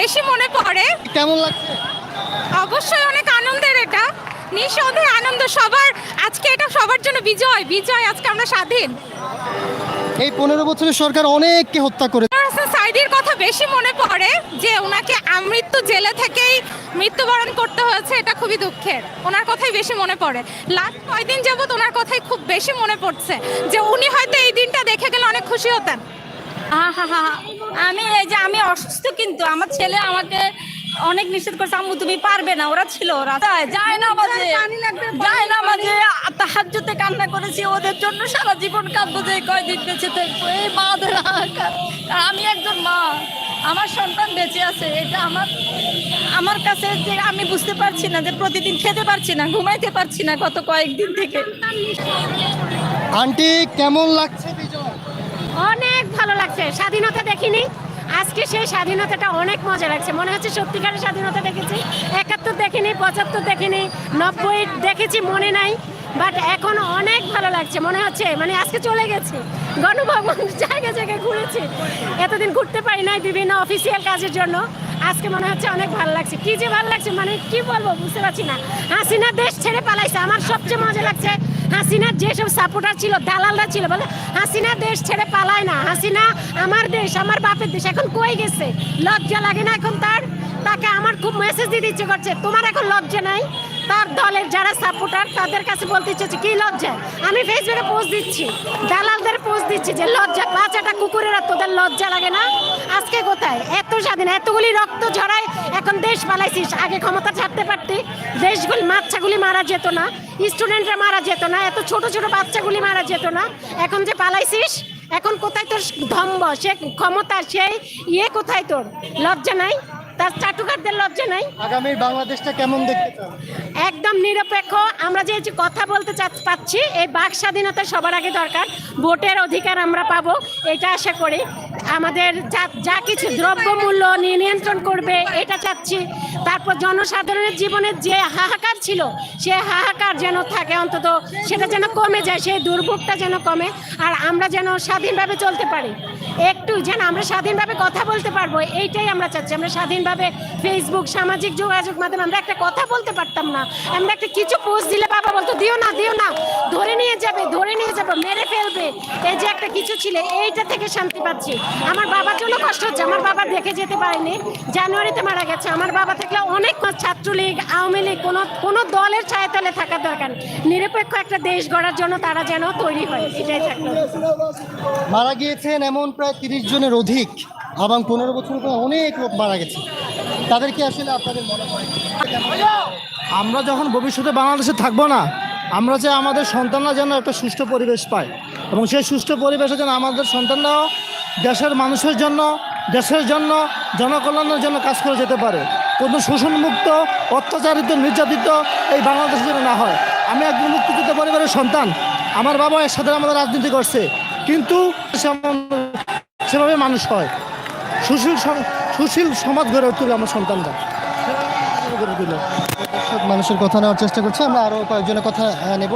বেশি মনে পড়ে। কেমন লাগছে? অবশ্যই অনেক আনন্দের এটা। নিঃসন্দেহে আনন্দ। সবার আজকে এটা সবার জন্য বিজয়। বিজয় আজকে আমরা স্বাধীন। এই পনেরো বছরের সরকার অনেককে হত্যা করে সাইদির কথা বেশি মনে পড়ে যে ওনাকে আমৃত্যু জেলে থেকেই মৃত্যুবরণ করতে হয়েছে এটা খুবই দুঃখের। ওনার কথাই বেশি মনে পড়ে। লাস্ট কয়দিন যাবত ওনার কথাই খুব বেশি মনে পড়ছে যে উনি হয়তো এই দিনটা দেখে গেলে অনেক খুশি হতেন। আমি এই যে আমি অসুস্থ কিন্তু আমার ছেলে আমাকে অনেক নিষেধ করছে। আম্মু তুমি পারবে না ওরা ছিল ওরা যায়, না বাজে যায় না বাজে তাহাজ্জুতে কান্না করেছি ওদের জন্য সারা জীবন কাঁদবো যে কয়দিন বেঁচে থাকব এই মাদের আমি একজন মা আমার সন্তান বেঁচে আছে এটা আমার আমার কাছে যে আমি বুঝতে পারছি না যে প্রতিদিন খেতে পারছি না ঘুমাইতে পারছি না গত কয়েকদিন থেকে। আন্টি কেমন লাগছে অনেক ভালো লাগছে। স্বাধীনতা দেখিনি। আজকে সেই স্বাধীনতাটা অনেক মজা লাগছে। মনে হচ্ছে সত্যিকারের স্বাধীনতা দেখেছি। একাত্তর দেখিনি, পঁচাত্তর দেখিনি, নব্বই দেখেছি মনে নাই বাট এখন অনেক ভালো লাগছে। মনে হচ্ছে মানে আজকে চলে গেছে। গণভবন জায়গায় জায়গায় ঘুরেছি। এতদিন ঘুরতে পারি নাই বিভিন্ন অফিসিয়াল কাজের জন্য। আজকে মনে হচ্ছে অনেক ভালো লাগছে। কি যে ভালো লাগছে মানে কি বলব, বুঝতে পারছি না। হাসিনা দেশ ছেড়ে পালাইছে। আমার সবচেয়ে মজা লাগছে হাসিনার যেসব সাপোর্টার ছিল দালালরা ছিল বলে হাসিনা দেশ ছেড়ে পালায় না। হাসিনা আমার দেশ আমার বাপের দেশ এখন কই গেছে? লজ্জা লাগে না এখন তার? তাকে আমার খুব মেসেজ দিতে ইচ্ছে করছে তোমার এখন লজ্জা নাই? তার দলের যারা সাপোর্টার তাদের কাছে বলতে ইচ্ছে হচ্ছে, কি লজ্জা? আমি ফেসবুকে পোস্ট দিচ্ছি দালালদের পোস্ট দিচ্ছি যে লজ্জা বাচ্চাটা কুকুরেরা তোদের লজ্জা লাগে না? আজকে কোথায়? এত স্বাধীন, এতগুলি রক্ত ঝরায় এখন দেশ পালাইছিস। আগে ক্ষমতা ছাড়তে পারতি। দেশগুলি বাচ্চাগুলি মারা যেত না। স্টুডেন্টরা মারা যেত না। এত ছোট ছোট বাচ্চাগুলি মারা যেত না। এখন যে পালাইছিস, এখন কোথায় তোর ধম্ব সে ক্ষমতা, সেই ইয়ে কোথায় তোর? লজ্জা নাই? তার চাটুকারদের লজ্জা নাই? আগামীর বাংলাদেশটা কেমন দেখতে চান একদম নিরপেক্ষ। আমরা যে কথা বলতে পাচ্ছি এই বাক স্বাধীনতা সবার আগে দরকার। ভোটের অধিকার আমরা পাবো এটা আশা করি। আমাদের যা- কিছু দ্রব্যমূল্য নিয়ে নিয়ন্ত্রণ করবে, এটা চাচ্ছি। তারপর জনসাধারণের জীবনের যে হাহাকার ছিল, সে হাহাকার যেন থাকে অন্তত, সেটা যেন কমে যায়, সেই দুর্ভোগটা যেন কমে, আর আমরা যেন স্বাধীনভাবে চলতে পারি। একটু যেন আমরা স্বাধীনভাবে কথা বলতে পারব, এইটাই আমরা চাচ্ছি। আমরা স্বাধীনভাবে ফেসবুক সামাজিক যোগাযোগ মাধ্যমে আমরা একটা কথা বলতে পারতাম না। আমরা একটা কিছু পোস্ট দিলে বাবা বলতো, দিও না দিও না, ধরে নিয়ে যাবে, ধরে নিয়ে যাবে, মেরে ফেলবে। এই যে একটা কিছু ছিল, এইটা থেকে শান্তি পাচ্ছি। আমার বাবার জন্য কষ্ট হচ্ছে। আমার বাবা দেখে যেতে পারেনি। জানুয়ারিতে মারা গেছে। আমার বাবা থাকলে অনেক ছাত্রলীগ, আওয়ামী লীগ, কোনো কোনো দলের ছায়াতলে থাকার দরকার নিরপেক্ষ একটা দেশ গড়ার জন্য তারা যেন তৈরি হয়, এটাই থাকল। মারা গিয়েছেন এমন প্রায় তিরিশ জনের অধিক এবং পনেরো বছর পর অনেক লোক মারা গেছে। তাদেরকে আসলে আপনাদের মনে হয়? আমরা যখন ভবিষ্যতে বাংলাদেশে থাকব না, আমরা যে আমাদের সন্তানরা যেন একটা সুষ্ঠু পরিবেশ পায় এবং সেই সুষ্ঠু পরিবেশে যেন আমাদের সন্তানরাও দেশের মানুষের জন্য, দেশের জন্য, জনকল্যাণের জন্য কাজ করে যেতে পারে। কোনো শোষণমুক্ত, অত্যাচারিত, নির্যাতিত এই বাংলাদেশে যেন না হয়। আমি একজন মুক্তিযুদ্ধ পরিবারের সন্তান। আমার বাবা এর সাথে আমাদের রাজনীতি করছে। কিন্তু সেভাবে মানুষ হয়। সুশীল সুশীল সমাজ গড়ে তুলে আমার সন্তানরা। গড়ে মানুষের কথা নেওয়ার চেষ্টা করছি। আমরা আরও কয়েকজনের কথা নেব।